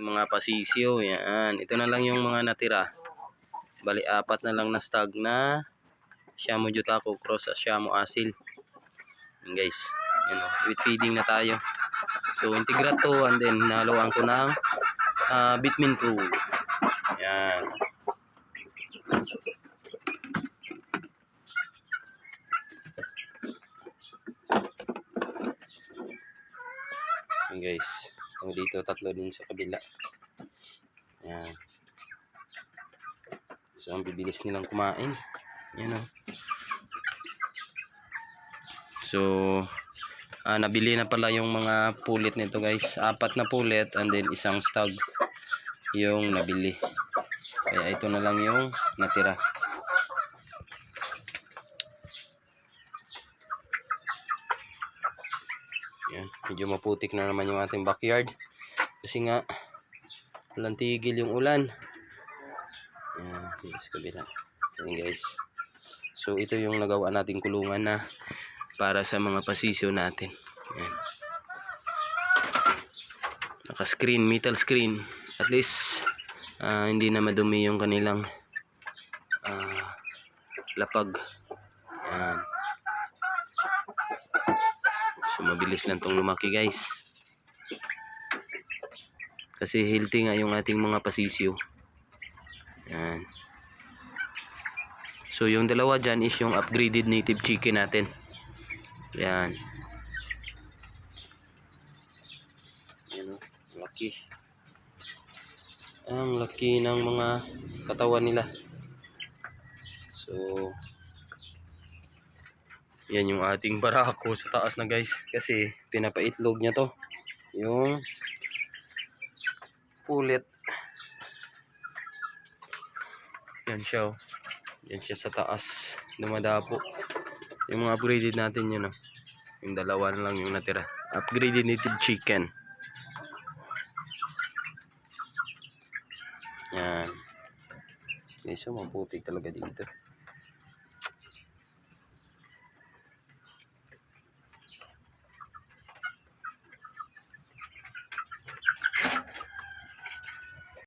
ating mga pasisyo. Yan. Ito na lang yung mga natira. Bali, apat na lang na stag na Shamo Jutako cross sa Shamo Asil. Yan guys. Yan o. With feeding na tayo. So, integrat to and then nahaluan ko ng uh, Bitmin Pro. Yan. Yan guys. So, dito tatlo din sa kabila. Yan. So, ang bibilis nilang kumain. Yan o. So, ah, nabili na pala yung mga pulit nito guys. Apat na pulit and then isang stag yung nabili. Kaya ito na lang yung natira. Yan, medyo maputik na naman yung ating backyard. Kasi nga, walang tigil yung ulan. Yan, dito sa kabila. Yan guys. So, ito yung nagawa nating kulungan na para sa mga pasisyo natin. Yan. Naka-screen, metal screen. At least, ah, hindi na madumi yung kanilang ah, lapag. Yan. So, mabilis lang tong lumaki guys. Kasi healthy nga yung ating mga pasisyo. Yan. So, yung dalawa dyan is yung upgraded native chicken natin. Yan. Yan o. Laki. Ang laki ng mga katawan nila. So, yan yung ating barako sa taas na guys. Kasi pinapaitlog niya to. Yung pulit. Yan siya oh. Yan siya sa taas. Dumadapo. Yung mga upgraded natin yun oh. Yung dalawa lang yung natira. Upgraded native chicken. Yan. Guys, so maputik talaga dito.